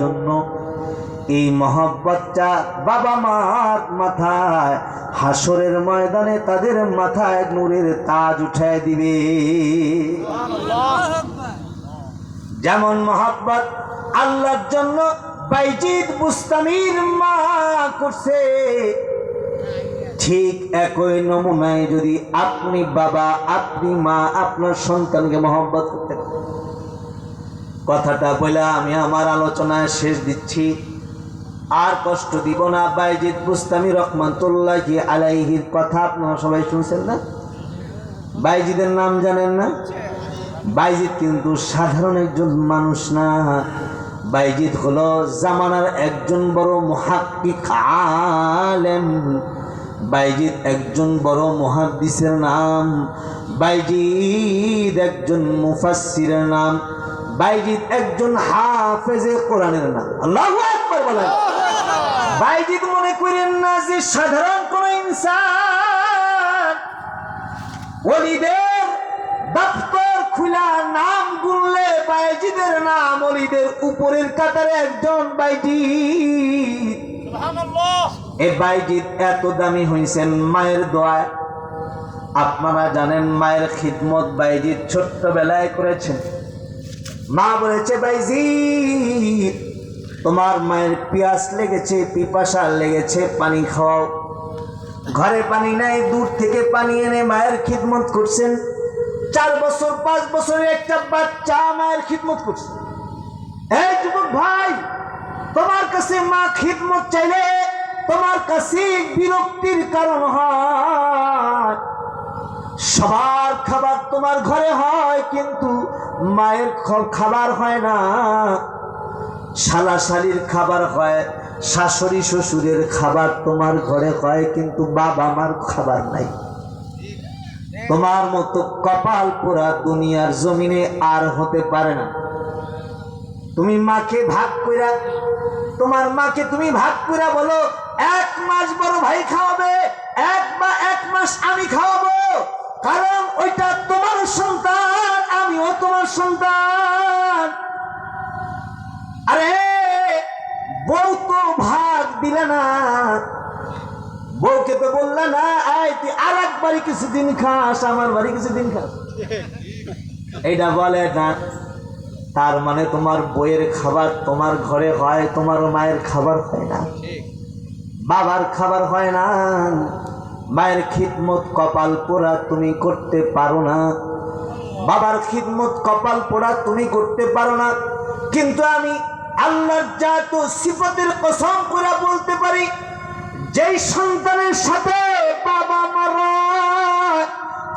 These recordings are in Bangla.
জন্য এই বাবা মার মাথায় হাসরের ময়দানে তাদের মাথায় নূরের তাজ উঠায় দিবে যেমন মহব্বত আল্লাহর জন্য বাইজিদ মা করছে, ঠিক একই নমুনায় যদি আপনি বাবা, আপনি মা আপনার সন্তানকে মহব্বত করতে পারেন। কথাটা বলে আমি আমার আলোচনায় শেষ দিচ্ছি। আর কষ্ট দিব না, বাইজিদ বুস্তামি রহমাতুল্লাহ আলাইহির কথা আপনারা সবাই শুনছেন না? বাইজিদের নাম জানেন না? বাইজিদ কিন্তু সাধারণ একজন মানুষ না। বাইজিদ হলো জামানার একজন বড় মহাক্কিক আলেম। বাইজিদ একজন বড় মহাদ্দিসের নাম। বাইজিদ একজন মুফাসসিরের নাম। বাইজিদ একজন হাফেজে কোরআনের নাম আল্লাহু আকবার বলেন। বাইজিদ মনে করেন না যে সাধারণ কোন ইনসান ওলিদের দপ্তর খুলা নাম গুনলে বাইজিদের নাম ওলিদের উপরের কাতারে একজন বাইজিদ। এ বাইজিদ এত দামি হয়েছেন মায়ের দোয়ায়। আপনারা জানেন মায়ের খিদমত বাইজিদ ছোট্টবেলায় করেছেন। মা বলেছে বাইজিদ তোমার মায়ের পিয়াস লেগেছে, পিপাসা লেগেছে, পানি খাওয়াও। ঘরে পানি নাই, দূর থেকে পানি এনে মায়ের খিদমত করছেন। চার বছর, পাঁচ বছরের একটা বাচ্চা মায়ের খিদমত করছে। এই যুবক ভাই, তোমার কাছে মা খিদমত চাইলে তোমার কাছে বিরক্তির কারণ হয়। সবার খাবার তোমার ঘরে হয়, কিন্তু মায়ের খাবার হয় না। শালাশালির খাবার হয়, শাশুড়ি শ্বশুরের খাবার তোমার ঘরে হয়, কিন্তু বাবা মার খাবার নাই। তোমার মতো কপাল পোড়া দুনিয়ার জমিনে আর হতে পারে না। তুমি মাকে ভাগ কইরা, তোমার মাকে তুমি ভাগ কইরা বলো, এক মাস বড় ভাই খাওয়াবে, এক বা এক মাস আমি খাওয়াবো। কারণ ওইটা তোমার সন্তান, আমিও তোমার সন্তান। আরে, বউ তো ভাগ দিলে না। বউকে তো বললে না, আয়, তুই আর এক বাড়ি কিছুদিন খাস, আমার বাড়ি কিছুদিন খাস। এইটা বলে না। তার মানে তোমার বইয়ের খাবার তোমার ঘরে হয় তোমার মায়ের খাবার হয় না। বাবার খাবার হয় না। মায়ের খিদমত কপাল পোড়া তুমি করতে পারো না। বাবার খিদমত কপাল পোড়া তুমি করতে পারো না। কিন্তু আমি আল্লাহর জাত সিফতের কসম করে বলতে পারি, যেই সন্তানের সাথে বাবা মারা,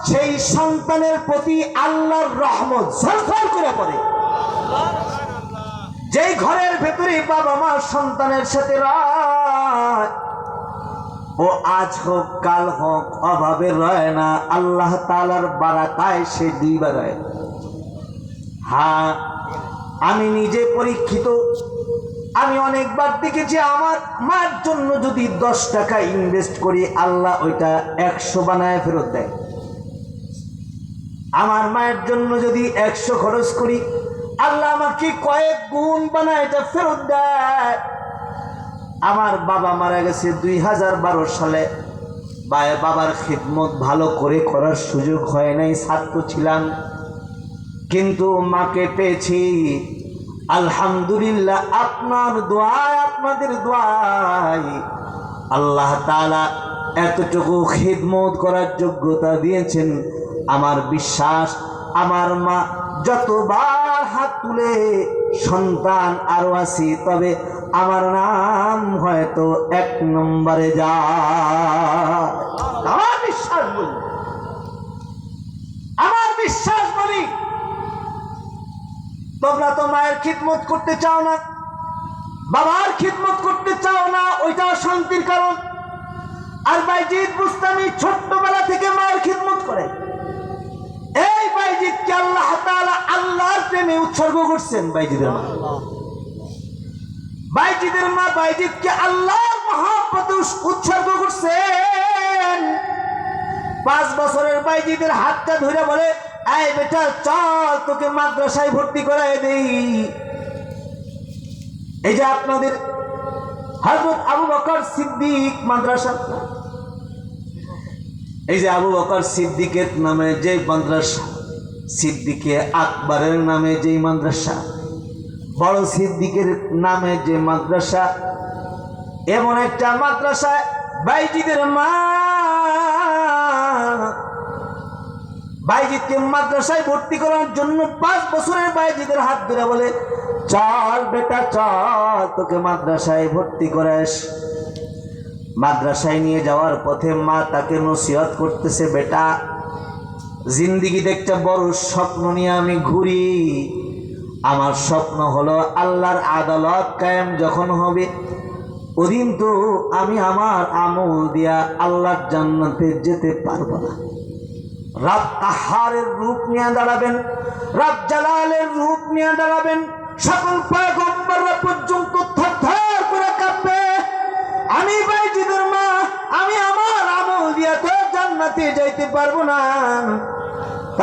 সেই সন্তানের প্রতি আল্লাহর রহমত ঝলঝল করে পড়ে। যেই ঘরের ভেতরে বাবা মা সন্তানের সাথে রায় ও আজ হোক, কাল হোক, অভাবে রয় না, আল্লাহ তালার বারাকায় সে দুইবার রয়। হ্যাঁ আমি নিজে পরীক্ষিত, আমি অনেকবার দেখেছি আমার মার জন্য যদি দশ টাকা ইনভেস্ট করি, আল্লাহ ওইটা একশো বানায় ফেরত দেয়। আমার মায়ের জন্য যদি একশো খরচ করি, আল্লাহ আমাকে কয়েক গুণ বানায় এটা ফেরত দেয়। আমার বাবা মারা গেছে দুই হাজার বারো সালে। বাবার খিদমত ভালো করে করার সুযোগ হয় নাই, ছাত্র ছিলাম। কিন্তু মাকে পেয়েছি। আলহামদুলিল্লাহ, আপনার দোয়ায়, আপনাদের দোয়ায় আল্লাহ তাআলা এতটুকু খিদমত করার যোগ্যতা দিয়েছেন। আমার বিশ্বাস, আমার মা যতবার হাত তুলে সন্তান আরও আছি, তবে আমার নাম হয়তো এক নম্বরে যায় আমার বিশ্বাস বলি। আমার বিশ্বাস বলি। তোমরা তো মায়ের খিদমত করতে চাও না। বাবার খিদমত করতে চাও না, ওইটা শান্তির কারণ। আর বাইজিৎ বুস্তামি ছোট্টবেলা থেকে মায়ের খিদমত করে। এই বাইজিৎকে আল্লাহ আল্লাহর প্রেমে উৎসর্গ করছেন বাইজিদের মা বাইজিদের মা বাইজিৎকে আল্লাহর মহাব্বতে উৎসর্গ করছেন। পাঁচ বছরের বাইজিদের হাতটা ধরে বলে, এই বেটা, চল, তোকে মাদ্রাসায় ভর্তি করাই দেই। এই যে আপনাদের হজরত আবু বকর সিদ্দিক মাদ্রাসা এই যে আবু বকর সিদ্দিকের নামে যে মাদ্রাসা, সিদ্দিকে আকবরের নামে যে মাদ্রাসা বড় সিদ্দিকের নামে যে মাদ্রাসা, এমন একটা মাদ্রাসায় বাইজিদের মা। বাইজিদকে মাদ্রাসায় ভর্তি করার জন্য পাঁচ বছরের বাইজিদের হাত ধরে বলে, চল বেটা, চল, তোকে মাদ্রাসায় ভর্তি করাস। মাদ্রাসায় নিয়ে যাওয়ার পথে মা তাকে নসিহত করতেছে, বেটা, জিন্দিগিতে একটা বড় স্বপ্ন নিয়ে আমি ঘুরি। আমার স্বপ্ন হলো আল্লাহর আদালত কায়েম যখন হবে। ওদিন তো আমি আমার আমল দিয়া আল্লাহর জান্নাতে যেতে পারব না। রাত তাহারের রূপ নিয়ে দাঁড়াবেন রাত জালালের রূপ নিয়ে দাঁড়াবেন, সকল পয়গম্বররা পর্যন্ত থরথর করে কাঁপবে। আমি বাইজিদের মা, আমি আমার আমল দিয়া তো জান্নাতে যাইতে পারব না।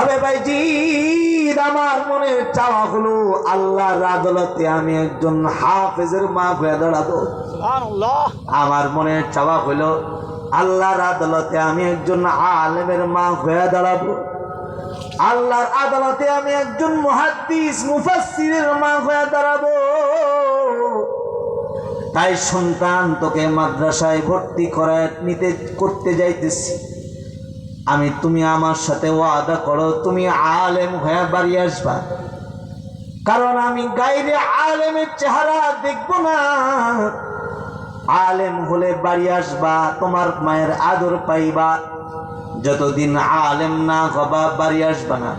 তবে বাইজিদ আমার মনের চাওয়া হলো আল্লাহর আদালতে আমি একজন হাফেজের মা হয়ে দাঁড়াবো আমার মনের চাওয়া হলো আল্লাহর আদালতে আমি একজন আলেমের মা হয়ে দাঁড়াবো। আল্লাহর আদালতে আমি একজন মুহাদ্দিস মুফাসসিরের মা হয়ে দাঁড়াবো। তাই সন্তান তোকে মাদ্রাসায় ভর্তি করায় নিতে করতে যাইতেছি। আমি তুমি আমার সাথে ওয়াদা করো, তুমি আলেম হয়ে বাড়ি আসবা। কারণ আমি গাইরে আলেমের চেহারা দেখব না। আলেম হলে বাড়ি আসবা, তোমার মায়ের আদর পাইবা। যতদিন আলেম না হবা, বাড়ি আসবা না।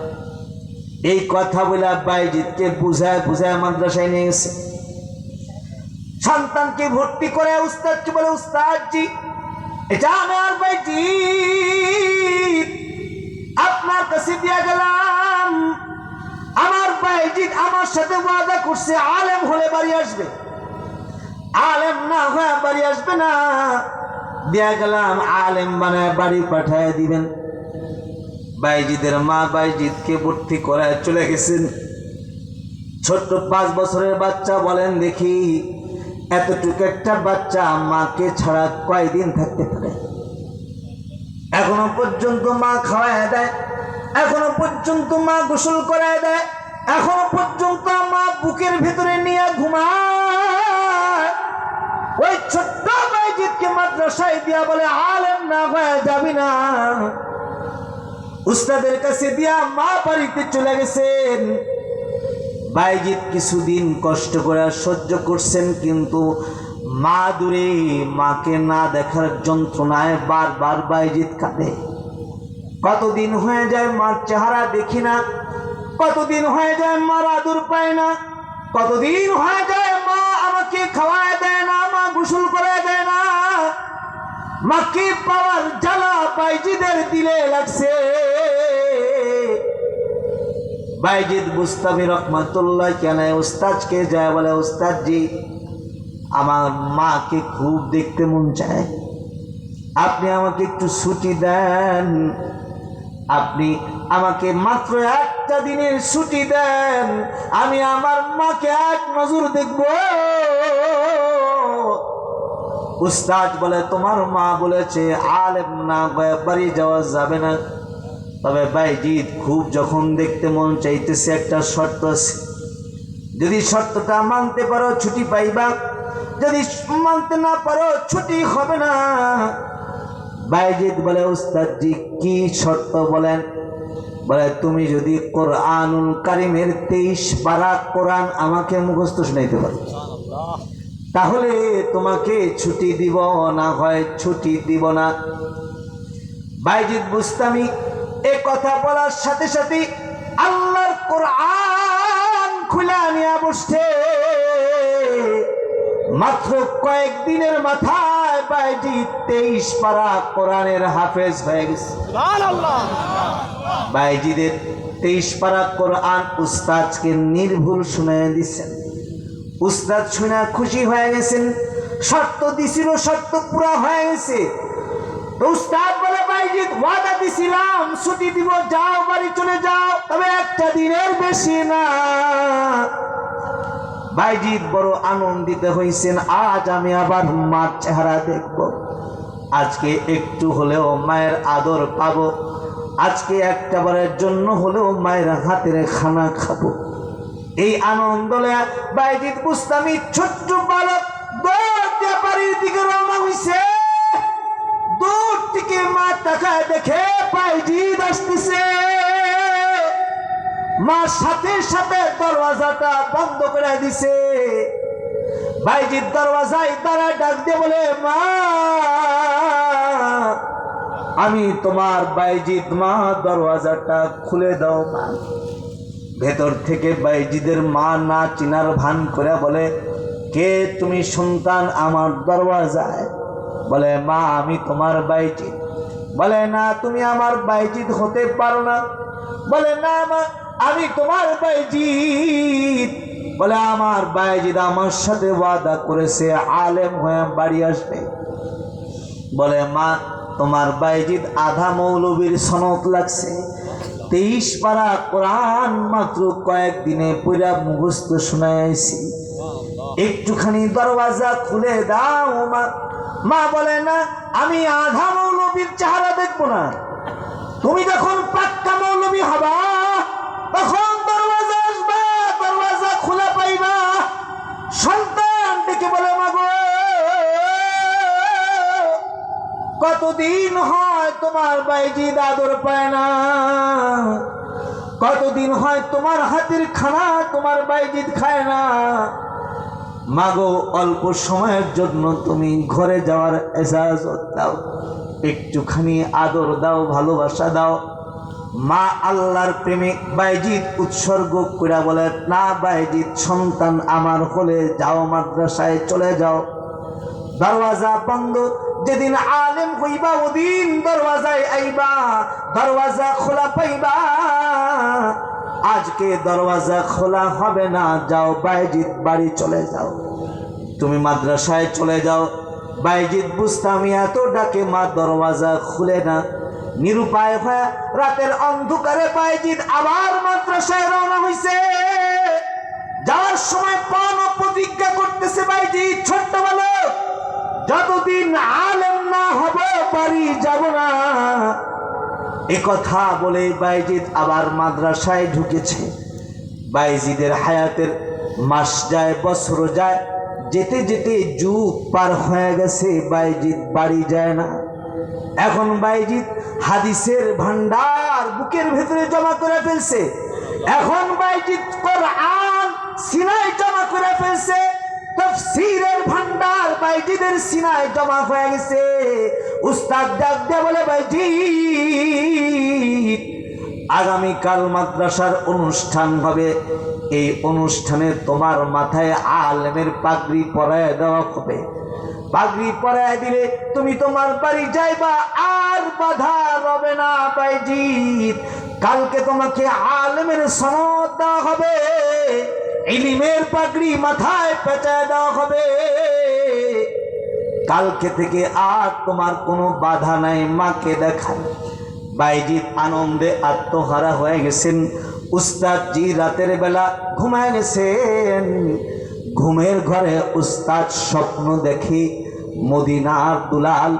এই কথা বলে বাইজিৎকে বুঝায় বুঝায় মাদ্রাসায় নিয়ে গেছে। সন্তানকে ভর্তি করে উস্তাদকে বলে, উস্তাদজি, এটা আমার বাইজি আপনার কাছে দিয়ে গেলাম? আমার আমার সাথে ওয়াদা করছে, আলেম হলে বাড়ি আসবে। আলেম না হয়ে বাড়ি আসবে না। দিয়া গেলাম, আলেম বাড়ি পাঠায় দিবেন। বাইজিদের মা বাইজিদকে ভর্তি করায় চলে গেছেন। ছোট্ট পাঁচ বছরের বাচ্চা বলেন দেখি, এতটুকু একটা বাচ্চা মাকে ছাড়া কয়দিন থাকতে পারে? এখনও পর্যন্ত মা খাওয়ায় দেয় এখনও পর্যন্ত মা গোসল করায় দেয়। এখনও পর্যন্ত মা বুকের ভিতরে নিয়ে ঘুমায়। ওই ছোট্ট বাইজিৎকে মাদ্রাসায় দিয়া বলে, আলেম না হয়ে যাবি না। উস্তাদের কাছে দিয়া মা বাড়িতে চলে গেছেন। বাইজিৎ কিছুদিন কষ্ট করে সহ্য করছেন, কিন্তু মা দূরে মাকে না দেখার যন্ত্রণায় বারবার বাইজিৎ কাঁদে। কতদিন হয়ে যায় মার চেহারা দেখি না, কতদিন হয়ে যায় মার আদর পায় না, কতদিন হয়ে যায় মা আমাকে খাওয়ায় দেয় না, মা গোসল করে দেয় না। মাকে পাওয়ার জ্বালা বাইজিদের দিলে লাগছে। বাইজিদ বুস্তামি রহমাতুল্লাহ কেন উস্তাদকে যায় বলে উস্তাদজি আমার মাকে খুব দেখতে মন চায়। আপনি আমাকে একটু ছুটি দেন। আপনি আমাকে মাত্র একটা দিনের ছুটি দেন। আমি আমার মাকে এক নজর দেখব। উস্তাদ বলে, তোমার মা বলেছে, আলেম না বাড়ি যাওয়া যাবে না। তবে বাইজিৎ খুব যখন দেখতে মন চাইতেছে একটা শর্ত আছে। যদি শর্তটা মানতে পারো, ছুটি পাইবা। যদি মানতে না পারো, ছুটি হবে না। বাইজিৎ বলে, উস্তাদজি, কি শর্ত বলেন? বলে, তুমি যদি কোরআনুল কারিমের তেইশ পারা কোরআন আমাকে মুখস্থ শুনাইতে পারো। তাহলে তোমাকে ছুটি দিব না হয়, ছুটি দিব না। বাইজিৎ বুস্তামি এ কথা বলার সাথে সাথে আল্লাহর কোরআন খুলে নিয়ে বসছে। মাত্র কয়েকদিনের মাথায় বাইজি তেইশ পারা কোরআনের হাফেজ হয়ে গেছে। বাইজিদের তেইশ পারা কোরআন উস্তাদকে নির্ভুল শুনে দিচ্ছেন। উস্তাদ শুনে খুশি হয়ে গেছেন শর্ত দিছিল শর্ত পুরা হয়ে গেছে। উস্তাদ বলে বাইজিৎ ওয়াদা দিছিলাম ছুটি দিব যাও বাড়ি চলে যাও তবে একটা দিনের বেশি না। বাইজিৎ বড় আনন্দিত হয়েছেন আজ আমি আবার মার চেহারা দেখব। আজকে একটু হলেও মায়ের আদর পাবো। আজকে একটা বারের জন্য হলেও মায়ের হাতের খানা খাব। এই আনন্দ লয়া বাইজিৎ বুস্তামি ছোট্ট বালক দিয়ে দিকে রওনা হইছে। দূর থেকে মা তাকায় দেখে বাইজিৎ আসতেছে। মা সাথে সাথে দরওয়াজাটা বন্ধ করে দিছে। বাইজিৎ দরওয়াজায় তারা ডাক দিয়ে বলে, মা, আমি তোমার বাইজিৎ মা, দরওয়াজাটা খুলে দাও মা। ভেতর থেকে বাইজিদের মা না চিনার ভান করে বলে, কে তুমি সন্তান আমার দরওয়াজায়? বলে, মা, আমি তোমার বাইজিৎ বলে, না, তুমি আমার বাইজিৎ হতে পারো না। বলে, না মা আমি তোমার বাইজিৎ বলে, আমার বাইজিৎ আমার সাথে ওয়াদা করেছে, আলেম হয়ে বাড়ি আসবে। বলে, মা, তোমার বাইজিৎ আধা মৌলবীর সনদ লাগছে। তেইশ পারা কোরআন মাত্র কয়েকদিনে পুরা মুখস্থ শোনাইছি একটুখানি দরওয়াজা খুলে দাও, মা। মা বলে, না, আমি আধা মৌলবীর চেহারা দেখব না। তুমি যখন পাক্কা মৌলবী হবা কতদিন হয় তোমার বাইজি দাদর পায় না কতদিন হয় তোমার হাতের খানা তোমার বাইজিদ খায় না? মাগো, অল্প সময়ের জন্য তুমি ঘরে যাওয়ার এজাজত দাও। একটুখানি আদর দাও, ভালোবাসা দাও। মা আল্লাহর প্রেমে বাইজিৎ উৎসর্গ করে বলে, না বাইজিৎ সন্তান আমার হলে যাও, মাদ্রাসায় চলে যাও। দরওয়াজা বন্ধ। যেদিন আলেম হইবা, ওদিন দরওয়াজায় আইবা। দরওয়াজা খোলা পাইবা। আজকে দরওয়াজা খোলা হবে না, যাও বাইজিৎ বাড়ি চলে যাও। তুমি মাদ্রাসায় চলে যাও। বাইজিৎ বুঝতামি এত ডাকে, মা দরওয়াজা খুলে না। নিরুপায় হয়ে রাতের অন্ধকারে বাইজিৎ আবার মাদ্রাসায় রওনা হইছে। যাওয়ার সময় পান প্রতিজ্ঞা করতেছে বাইজিৎ ছোট্ট বালক। যতদিন আলেম না হবে, বাড়ি যাব না। এ কথা বলে বাইজিদ আবার মাদ্রাসায় ঢুকেছে। বাইজিদের হায়াতের মাস যায় বছর যায়, যেতে যেতে যুগ পার হয়ে গেছে, বাইজিদ বাড়ি যায় না। এখন বাইজিদ হাদিসের ভান্ডার বুকের ভেতরে জমা করে ফেলছে। এখন বাইজিদ কোরআন সিনায় জমা করে ফেলছে ভান্ডার বাইজিদের সিনায় জমা হয়ে গেছে। উস্তাদ ডাক দিয়ে বলে বাইজি আগামীকাল মাদ্রাসার অনুষ্ঠান হবে। এই অনুষ্ঠানে তোমার মাথায় আলেমের পাগড়ি পরায় দেওয়া হবে। পাগড়ি পরায় দিলে তুমি তোমার বাড়ি যাইবা, আর বাধা রবে না বাইজিৎ কালকে তোমাকে আলেমের সনদ দেওয়া হবে। ইলিমের পাগড়ি মাথায় পেঁচায় দেওয়া হবে। কালকে থেকে আর তোমার কোনো বাধা নাই, মাকে দেখায় বাইজিৎ আনন্দে আত্মহারা হয়ে গেছেন। উস্তাদ জি রাতের বেলা ঘুমায় গেছেন। ঘুমের ঘরে উস্তাদ স্বপ্ন দেখি মদিনার দুলাল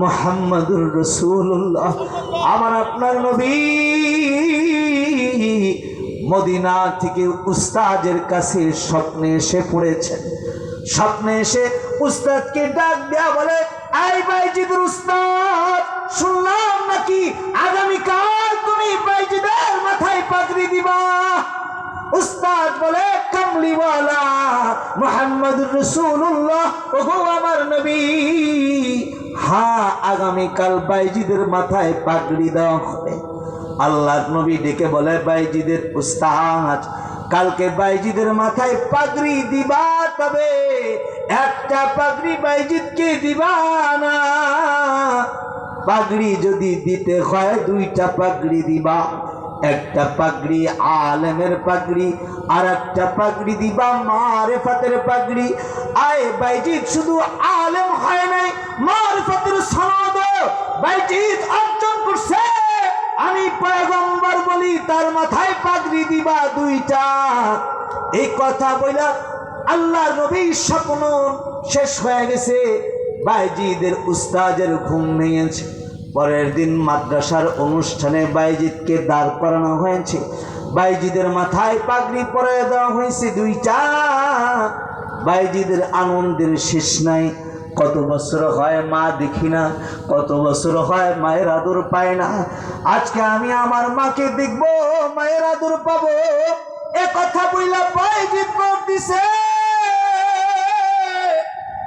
মোহাম্মদুর রসুল্লাহ আমার আপনার নবী মদিনা থেকে উস্তাদের কাছে স্বপ্নে এসে পড়েছেন স্বপ্নে এসে উস্তাদকে ডাক দেয়া বলে, আই বাইজিদের উস্তাদ, শুনলাম নাকি আগামীকাল তুমি বাইজিদের মাথায় পাগড়ি দিবা? উস্তাদ বলে, কামলিওয়ালা মোহাম্মদ রসুল্লাহ ওগো আমার নবী হ্যাঁ আগামীকাল বাইজিদের মাথায় পাগড়ি দেওয়া হবে। আল্লাহ নবী ডেকে বলে, বাইজিদের উস্তাদ, কালকে বাইজিদের মাথায় পাগড়ি দিবা তবে, একটা পাগড়ি বাইজিদকে দিবা না। পাগড়ি যদি দিতে হয়, দুইটা পাগড়ি দিবা। একটা পাগড়ি আলেমের পাগড়ি আর একটা পাগড়ি দিবা মারে ফাতের পাগড়ি। আয় বাইজিৎ শুধু আলেম হয় নাই, মারেফাতের সনদ বাইজিৎ অর্জন করছে। আমি পয়গম্বর বলি, তার মাথায় পাগড়ি দিবা দুইটা এই কথা বইলা আল্লাহ নবীর স্বপ্ন শেষ হয়ে গেছে। বাইজিদের উস্তাদের ঘুম ভেঙেছে। পরের দিন মাদ্রাসার অনুষ্ঠানে বাইজিদকে দাঁড় করানো হয়েছে। বাইজিদের মাথায় পাগড়ি পরে দেওয়া হয়েছে দুইটা বাইজিদের আনন্দের শেষ নাই। কত বছর হয় মা দেখি না, কত বছর হয় মায়ের আদর পায় না। আজকে আমি আমার মাকে দেখব, মায়ের আদর পাবো। এ কথা বইলা বাইজিদ নোট দিছে।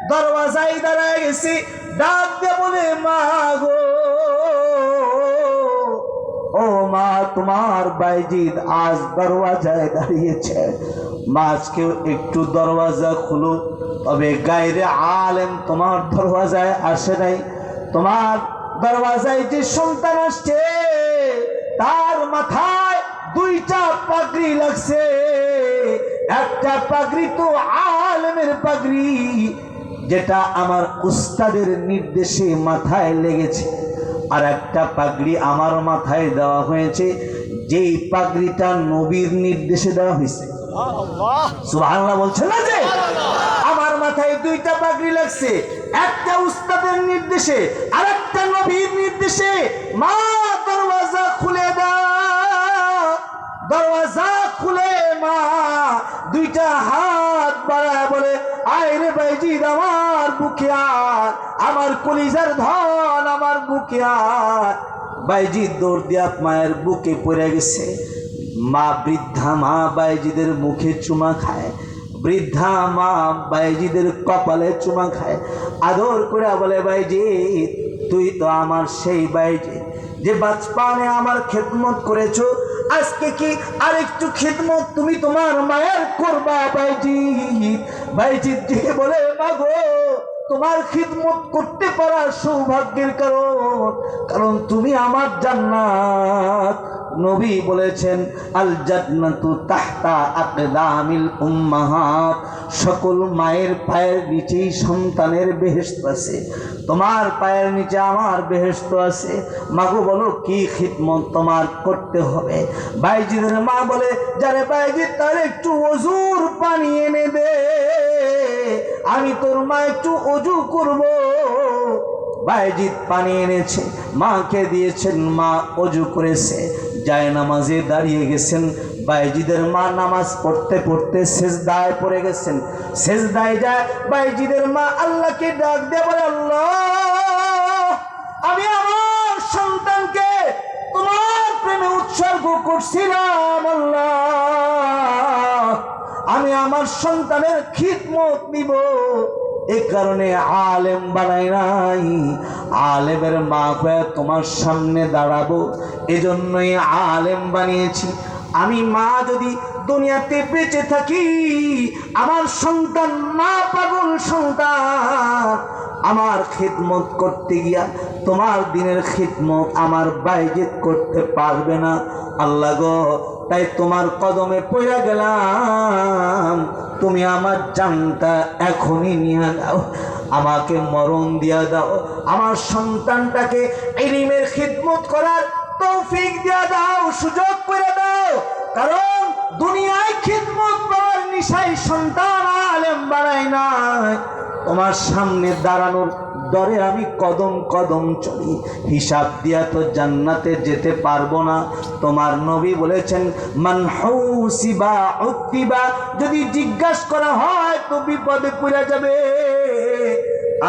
দরওয়াজায় দাঁড়ায় গেছি, ডাক দে বলে, মা গো। ও মা, তোমার বাইজিদ আজ দরওয়াজায় দাঁড়িয়েছে। মা আজকেও একটু দরওয়াজা খুলো। তবে গায়রে আলেম তোমার দরওয়াজায় আসে নাই। তোমার দরওয়াজায় যে সন্তান আসছে, তার মাথায় দুইটা পাগড়ি লাগছে। একটা পাগড়ি তো আলেমের পাগড়ি, যেটা আমার উস্তাদের নির্দেশে মাথায় লেগেছে। আর একটা পাগড়ি আমার মাথায় দেওয়া হয়েছে, যেই পাগড়িটা নবীর নির্দেশে দেওয়া হয়েছে। সুবহানাল্লাহ। বলছে না যে? আমার মাথায় দুইটা পাগড়ি লাগছে। একটা উস্তাদের নির্দেশে আর একটা নবীর নির্দেশে। মা দরওয়াজা খুলে দাও দরওয়াজা খুলে মা। দুইটা হাত বাড়ায় বলে আয় রে বাইজিদ আমার বুকে আর আমার কলিজার ধন আমার বুকে আর বাইজিদ দৌড় দিয়া মায়ের বুকে পড়ে গেছে। মা বৃদ্ধা মা বাইজিদের মুখে চুমা খায়। বৃদ্ধা মা বাইজিদের কপালে চুমা খায়। আদর করে বলে বাইজিদ তুই তো আমার সেই বাইজিদ যে বাচপানে আমার খেদমত করেছ। আজকে কি আর একটু খেদমত তুমি তোমার মায়ের করবা বাইজিদ বাইজিদ দিকে বলে মাগো তোমার খিদমত করতে পারা সৌভাগ্যের কারণ কারণ তুমি আমার জান্নাত। নবী বলেছেন আল জান্নাতু তাহতা আকদামিল উম্মাহাত। সকল মায়ের পায়ের নিচেই সন্তানের বেহেস্ত আছে। তোমার পায়ের নিচে আমার বেহেস্ত আছে। মাগো বলো, কি খিদমত তোমার করতে হবে? বাইজিদের মা বলে, যারে বাইজিদ, তার একটু অজুর পানি এনে দে। আমি তোর মা একটু অজু করব। বাইজিৎ পানি এনেছে। মাকে দিয়েছেন মা অজু করেছে। যায় নামাজে দাঁড়িয়ে গেছেন, বাইজিদের মা নামাজ পড়তে পড়তে শেষদায় পড়ে গেছেন। শেষদায় যায়, বাইজিদের মা আল্লাহকে ডাক দিয়ে বলে, আল্লাহ, আমি আমার সন্তানকে তোমার প্রেমে উৎসর্গ করছিলাম, আল্লাহ। আমি আমার সন্তানের খিদমত নিব। এই কারণে আলেম বানাই নাই। আলেমের মা তোমার সামনে দাঁড়াবো। এজন্যই আলেম বানিয়েছি। আমি মা যদি দুনিয়াতে বেঁচে থাকি, আমার সন্তান, মা পাগল সন্তান, আমার খিদমত করতে গিয়া তোমার দিনের খিদমত আমার বাইজেত করতে পারবে না। আল্লাহ গো, তাই তোমার কদমে পড়ে গেলাম। তুমি আমার জানটা এখনই নিয়ে দাও আমাকে মরণ দিয়া দাও। আমার সন্তানটাকে ইলিমের খিদমত করার তৌফিক দিয়া দাও, সুযোগ করে দাও। কারণ দুনিয়ায় খিদমত পাওয়ার নিশাই সন্তান আলেম বাড়াই নাই। তোমার সামনে দাঁড়ানোর দরে আমি কদম কদম চলি। হিসাব দিয়া তো জান্নাতে যেতে পারব না। তোমার নবী বলেছেন, মান হৌসিবা উক্তিবা যদি জিজ্ঞাসা করা হয়, তো বিপদে পড়ে যাবে।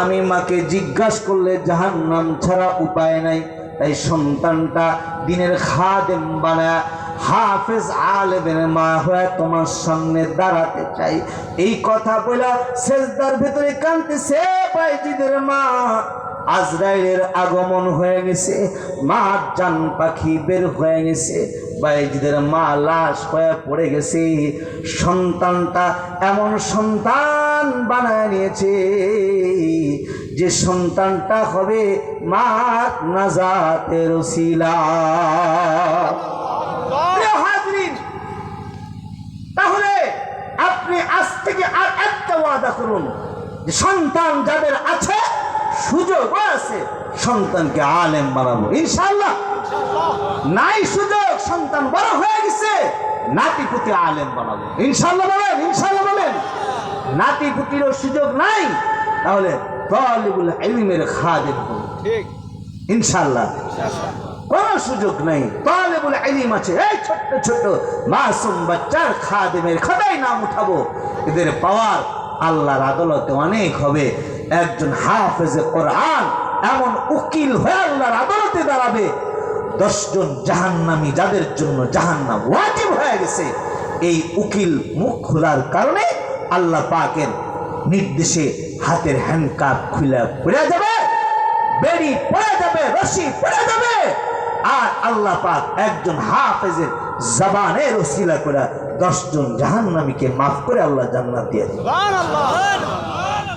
আমি মাকে জিজ্ঞাসা করলে জাহান্নাম ছাড়া উপায় নাই। তাই সন্তানটা দিনের খাদেম বানায়। হাফেজ আলেমের মা হয়ে তোমার সামনে দাঁড়াতে চাই। এই কথা বলা শেষদার ভেতরে কানতেছে বাইজিদের মা। আজরাইলের আগমন হয়ে গেছে মা জান পাখি বের হয়ে গেছে, বাইজিদের মা লাশ হয়ে পড়ে গেছে। সন্তানটা এমন সন্তান বানায় নিয়েছে যে সন্তানটা হবে মা নাজাতের হাজরিন, তাহলে আপনি আজ থেকে আর একটা ওয়াদা করুন সন্তান যাদের আছে সুযোগ আছে সন্তানকে আলেম বানাবো। ইনশাল্লাহ নাই সুযোগ সন্তান বড় হয়ে গেছে নাতি পুতি আলেম বানাবো। ইনশাল্লাহ বলেন ইনশাল্লাহ বলেন। নাতি পুতিরও সুযোগ নাই তাহলে তলিবুল ইলমের খাদেম হন ঠিক। ইনশাল্লাহ কোন সুযোগ নেই। তালেবুল ইলিম আছে। এই ছোট্ট ছোট্ট মাসুম বাচ্চার খাদেমের খোদাই নাম উঠাবো। এদের পাওয়ার আল্লাহর আদালতে অনেক হবে। একজন হাফেজে কোরআন এমন উকিল হয়ে আল্লাহর আদালতে দাঁড়াবে। দশজন জাহান্নামী যাদের জন্য জাহান্নাম ওয়াজিব হয়ে গেছে। এই উকিল মুখ খোলার কারণে আল্লাহ পাকের নির্দেশে হাতের হ্যান্ডকাপ খুলে পড়ে যাবে বেড়ি পড়ে যাবে রশি পড়ে যাবে। আর আল্লাহ পাক একজন হাফেজের জবানের ওসিলা করে দশজন জাহান্নামীকে মাফ করে আল্লাহ জান্নাত দিয়ে দিবে।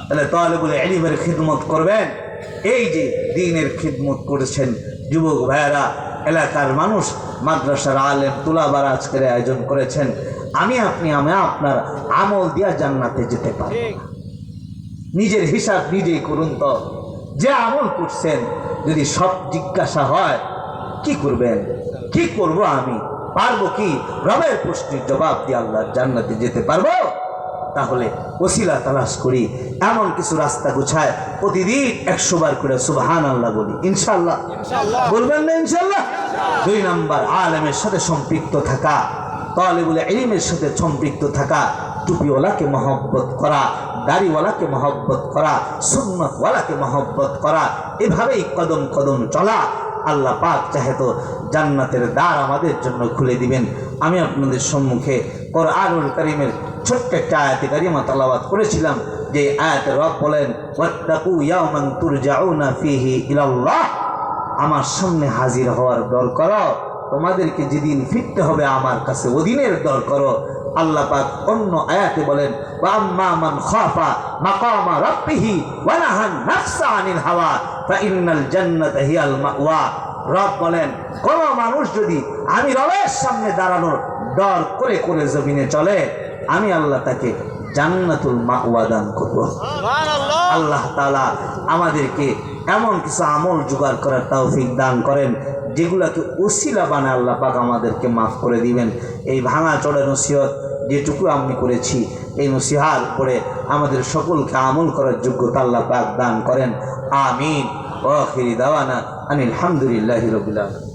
তাহলে তাহলে বলে এলিমের খিদমত করবেন? এই যে দিনের খিদমত করেছেন যুবক ভাইয়েরা এলাকার মানুষ মাদ্রাসার আলেম তুলাবার আজকের আয়োজন করেছেন। আমি আপনি আমি আপনার আমল দিয়া জান্নাতে যেতে পারি নিজের হিসাব নিজেই করুন তো। যে আমল করছেন যদি সব জিজ্ঞাসা হয় কি করবেন? কি করব আমি? পারব কি? রবের প্রশ্নের জবাব দিয়ে আল্লাহ জান্নাতে যেতে পারব? তাহলে ওসিলা তালাশ করি এমন কিছু রাস্তা গুছায় প্রতিদিন একশো বার করে সুবহান আল্লাহ বলি ইনশাল্লাহ বলবেন না ইনশাল্লাহ দুই নাম্বার আলেমের সাথে সম্পৃক্ত থাকা তালেবুল এলিমের সাথে সম্পৃক্ত থাকা টুপিওয়ালাকে মহব্বত করা দাড়িওয়ালাকে মহব্বত করা, সুন্নতওয়ালাকে মহব্বত করা, এভাবেই কদম কদম চলা। আল্লাহ পাক চাহে তো জান্নাতের দ্বার আমাদের জন্য খুলে দিবেন। আমি আপনাদের সম্মুখে কর কোরআনুল করিমের ছোট্ট একটা আয়াতে কারিমা তালাবাত করেছিলাম, যে আয়াত রব বলেন আমার সামনে হাজির হওয়ার দর করো। তোমাদেরকে যেদিন ফিরতে হবে, আমার কাছে ওদিনের দর করো। আল্লাহ পাক অন্য আয়াতে বলেন আম্মা মান খাফা মাকামা রাব্বিহি ওয়া নাহান নাফসা আনিল হাওয়া ফা ইন্নাল জান্নাতা হিয়াল মাওয়া। রব বলেন কোন মানুষ যদি আমি রবের সামনে দাঁড়ানোর ডর করে করে জমিনে চলে আমি আল্লাহ তাকে জান্নাতুল মাওয়া দান করব। আল্লাহ তালা আমাদেরকে এমন কিছু আমল জোগাড় করার তৌফিক দান করেন যেগুলাকে উসিলা বানায় আল্লাহ পাক আমাদেরকে মাফ করে দিবেন। এই ভাঙা চড়ে নসিহত যেটুকু আমি করেছি, এই নসিহার করে আমাদের সকলকে আমল করার যোগ্যতা আল্লাহ পাক দান করেন। আমিন। ও আখিরি দাওয়ানা আনিল আলহামদুলিল্লাহ রবিল্লা